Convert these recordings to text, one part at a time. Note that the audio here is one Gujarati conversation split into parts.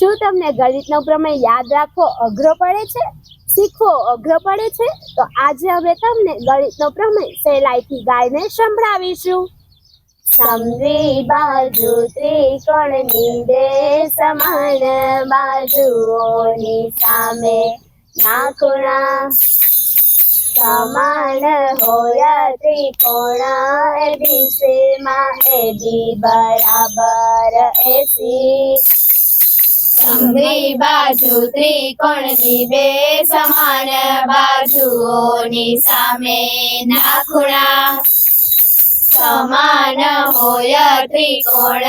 શું તમને ગણિતનો પ્રમેય યાદ રાખવો અઘરો પડે છે? શીખવો અઘરો પડે છે? તો આજે અમે તમને ગણિતનો પ્રમેય સહેલાઈથી ગાઈને સંભળાવીશું. સમજી બાજુ ત્રિકોણની બે સમાન બાજુઓની સામે ના ખૂણા સમાન હોય ત્રિકોણ એબીસીમાં એબી બરાબર એસી. સમગ્રી બાજુ ત્રિકોણની બે સમાન બાજુઓની સામે ના ખૂણા સમાન હોય ત્રિકોણ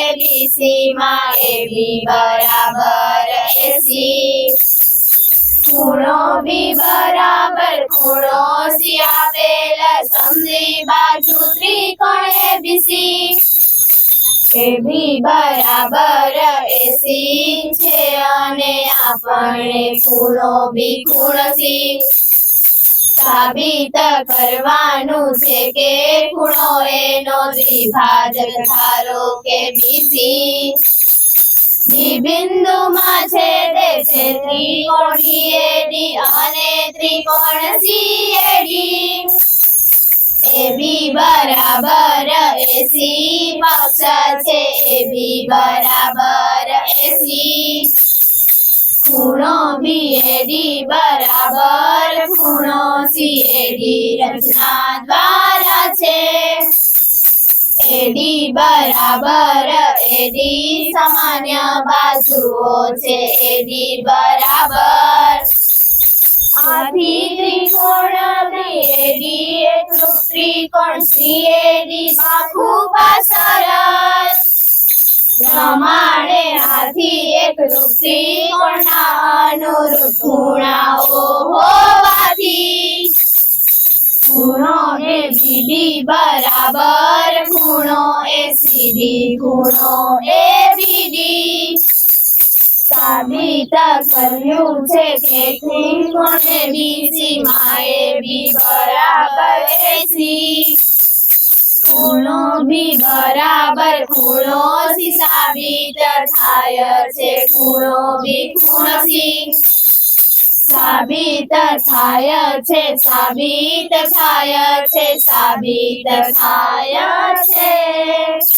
એબીસી માં એબી બરાબર એસી ખૂણો બી બરાબર ખૂણો સી આપેલ સમજી બાજુ ત્રિકોણ એબીસી એ બી બરાબર એસી છે અને આપણે ખૂણો બી ખૂણ સી સાબિત કરવાનું છે કે ખૂણો એનો દ્વિભાજક ધારો કે બીસી. ડી બિંદુમાં છેદે છે ત્રિકોણ ડી અને ત્રિકોણ સીએડી એ બી બરાબર એસી પક્ષ છે એ બી બરાબર એસી ખૂણો બી એડી બરાબર ખૂણો સી એડી રચના દ્વારા છે એડી બરાબર એડી સામાન્ય બાજુઓ છે એડી બરાબર આથી ત્રિકોણ ત્રિકોણ સીએડી બાખું પાસરસ પ્રમાણે આથી એકરૂપ ત્રિકોણના અનુરૂપ ખૂણાઓ હોવાથી. ખૂણો એ બીડી બરાબર ખૂણો એ સીડી ખૂણો એ બીડી સાબિત કર્યું છે કે ત્રિકોણ બીજી બીસી બી બરાબર એસી. બી બરાબર, ખૂણો સાબિત થાય છે, ખૂણો બી ખૂણો સાબિત થાય છે, સાબિત થાય છે, સાબિત થાય છે.